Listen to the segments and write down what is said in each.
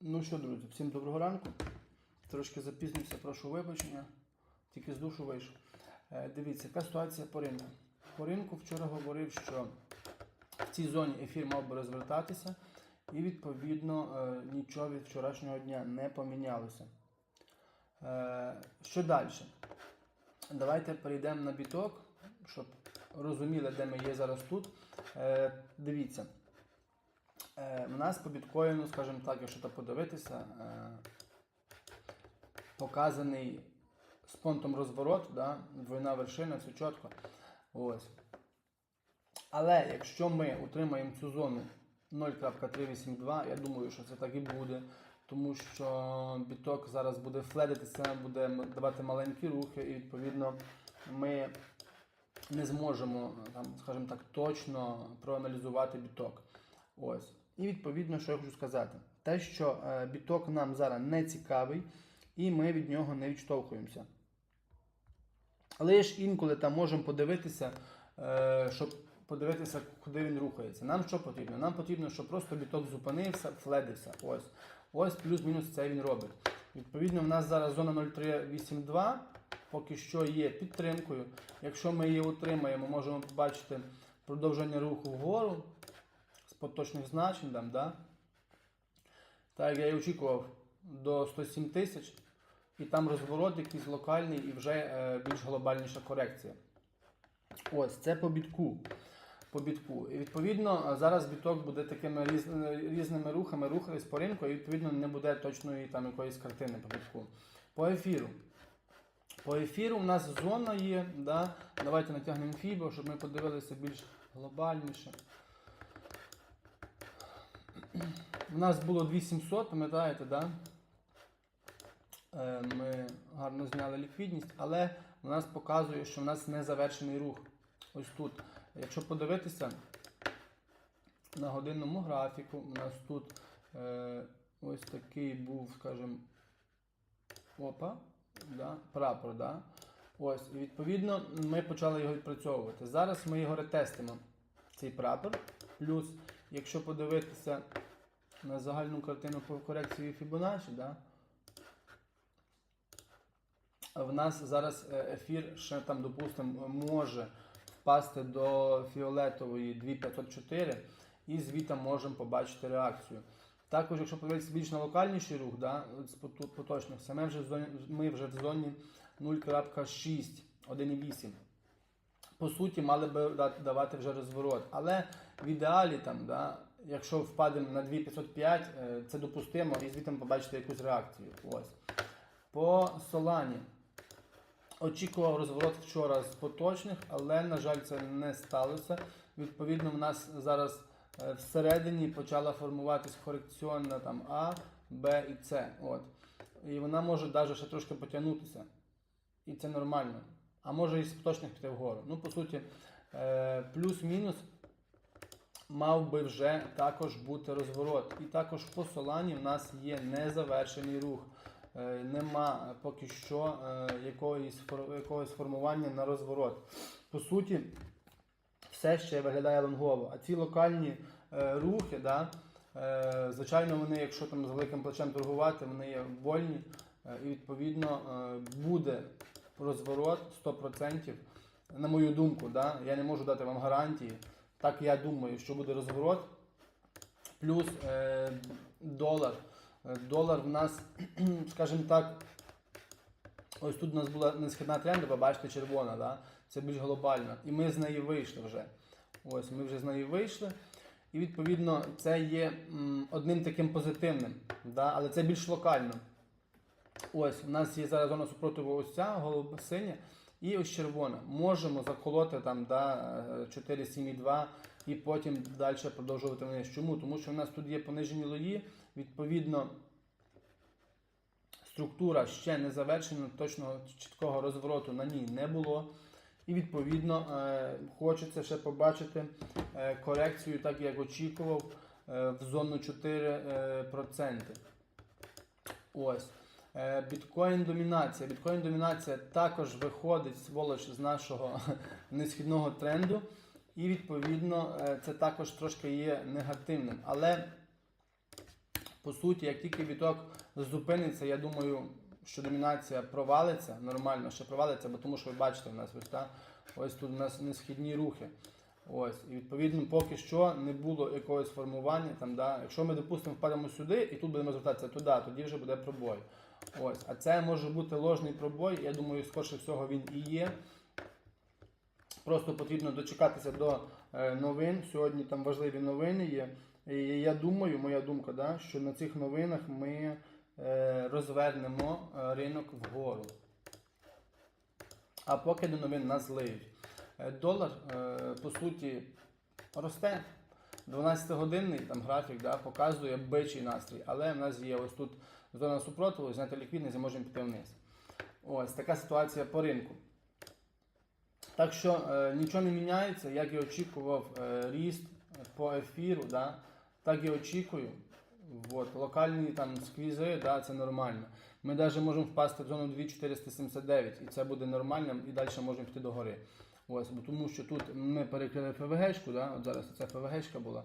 Ну що, друзі, всім доброго ранку. Трошки запізнився, прошу вибачення, тільки з душу вийшов. Е, дивіться, яка ситуація по ринку. По ринку вчора говорив, що в цій зоні ефір мав би розвертатися, і відповідно е, нічого від вчорашнього дня не помінялося. Е, що далі? Давайте перейдемо на біток, щоб розуміли, де ми є зараз тут. Е, дивіться. Е, У нас по біткоїну, скажімо так, якщо так подивитися, е, показаний з понтом розворот, да, двойна вершина, все чітко. Ось. Але якщо ми утримаємо цю зону 0.382, я думаю, що це так і буде, тому що біток зараз буде фледитися, буде давати маленькі рухи, і відповідно ми не зможемо, там, скажімо так, точно проаналізувати біток. Ось. І відповідно, що я хочу сказати, те, що е, біток нам зараз не цікавий, і ми від нього не відштовхуємося. Але ж інколи там можемо подивитися, е, щоб подивитися, куди він рухається. Нам що потрібно? Нам потрібно, щоб просто біток зупинився, фледився. Ось. Ось плюс-мінус це він робить. Відповідно, в нас зараз зона 0382 поки що є підтримкою. Якщо ми її утримаємо, можемо побачити продовження руху вгору з поточних значень. Там, да? Так я і очікував до 107 тисяч, і там розворот якийсь локальний і вже е, більш глобальніша корекція. Ось, це по бітку. По бітку. І відповідно зараз біток буде такими різ, різними рухами рухатись по ринку, і відповідно не буде точної там якоїсь картини по бітку. По ефіру. По ефіру у нас зона є. Да? Давайте натягнемо фібо, щоб ми подивилися більш глобальніше. У нас було 2700, пам'ятаєте, да? Е, ми гарно зняли ліквідність, але у нас показує, що в нас не завершений рух. Ось тут. Якщо подивитися на годинному графіку, у нас тут е, ось такий був, скажімо, опа, да, прапор. Да? Ось, і відповідно ми почали його відпрацьовувати. Зараз ми його ретестимо, цей прапор. Плюс, якщо подивитися на загальну картину по корекції Fibonacci, да, в нас зараз е, ефір ще там, допустимо, може впасти до фіолетової 2504 і звідти можемо побачити реакцію. Також, якщо подивитися більш на локальніший рух, да, з поточних, ми вже в зоні, ми вже в зоні 0.6, 1,8. По суті, мали би давати вже розворот. Але в ідеалі, там, да, якщо впадемо на 2505, е, це допустимо і звідти побачите якусь реакцію. Ось. По Солані. Очікував розворот вчора з поточних, але, на жаль, це не сталося. Відповідно, в нас зараз всередині почала формуватись корекційна там А, Б і С. От. І вона може навіть ще трошки потягнутися. І це нормально. А може і з поточних піти вгору. Ну, по суті, е, плюс-мінус мав би вже також бути розворот. І також по Солані в нас є незавершений рух. Е, Нема поки що е, якогось формування на розворот. По суті, все ще виглядає лонгово. А ці локальні е, рухи, да, е, звичайно, вони, якщо там з великим плечем торгувати, вони є вольні. Е, і відповідно е, буде розворот 100%. На мою думку, да, я не можу дати вам гарантії. Так я думаю, що буде розворот. Плюс е, долар. Е, Долар в нас, скажімо так, ось тут у нас була несхідна трендова, бачите, червона, да? Це більш глобальна. І ми з неї вийшли вже. Ось ми вже з неї вийшли. І відповідно це є одним таким позитивним, да? але це більш локально. Ось, у нас є зараз зона супротиву ось ця, голубо синя, і ось червона. Можемо заколоти там да, е, 4,7,2 і потім далі продовжувати вниз. Чому? Тому що у нас тут є понижені лої, відповідно, структура ще не завершена, точного чіткого розвороту на ній не було. І відповідно е, хочеться ще побачити е, корекцію, так як очікував, е, в зону 4%. Ось. Е, Біткоін домінація. Біткоін домінація також виходить сволоч з нашого несхідного тренду. І відповідно це також трошки є негативним. Але По суті, як тільки віток зупиниться, я думаю, що домінація провалиться нормально, ще провалиться, бо тому що ви бачите, в нас ось та ось тут у нас несхідні рухи. Ось, і відповідно, поки що не було якогось формування. Там, да, якщо ми, допустимо, впадемо сюди і тут будемо звертатися туди, тоді вже буде пробой. Ось, а це може бути ложний пробой. Я думаю, скорше всього він і є. Просто потрібно дочекатися до е, новин. Сьогодні там важливі новини є. І я думаю, моя думка, да, що на цих новинах ми розвернемо е, ринок вгору. А поки до новин нас злиють. Е, Долар, е, по суті, росте. 12-годинний там графік да, показує бичий настрій, але в нас є ось тут зона супротиву, зняти ліквідність і можемо піти вниз. Ось така ситуація по ринку. Так що е, нічого не міняється, як і очікував е, ріст по ефіру, да, так і очікую. От, локальні там сквізи, да, це нормально. Ми навіть можемо впасти в зону 2479, і це буде нормальним, і далі можемо піти до гори. Ось, бо тому що тут ми перекрили ФВГшку, да, от зараз це ФВГшка була,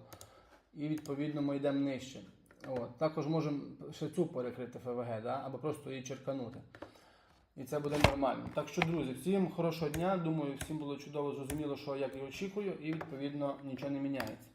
і відповідно ми йдемо нижче. От, також можемо ще цю перекрити ФВГ, да, або просто її черканути. І це буде нормально. Так що, друзі, всім хорошого дня. Думаю, всім було чудово зрозуміло, що як і очікую, і відповідно нічого не міняється.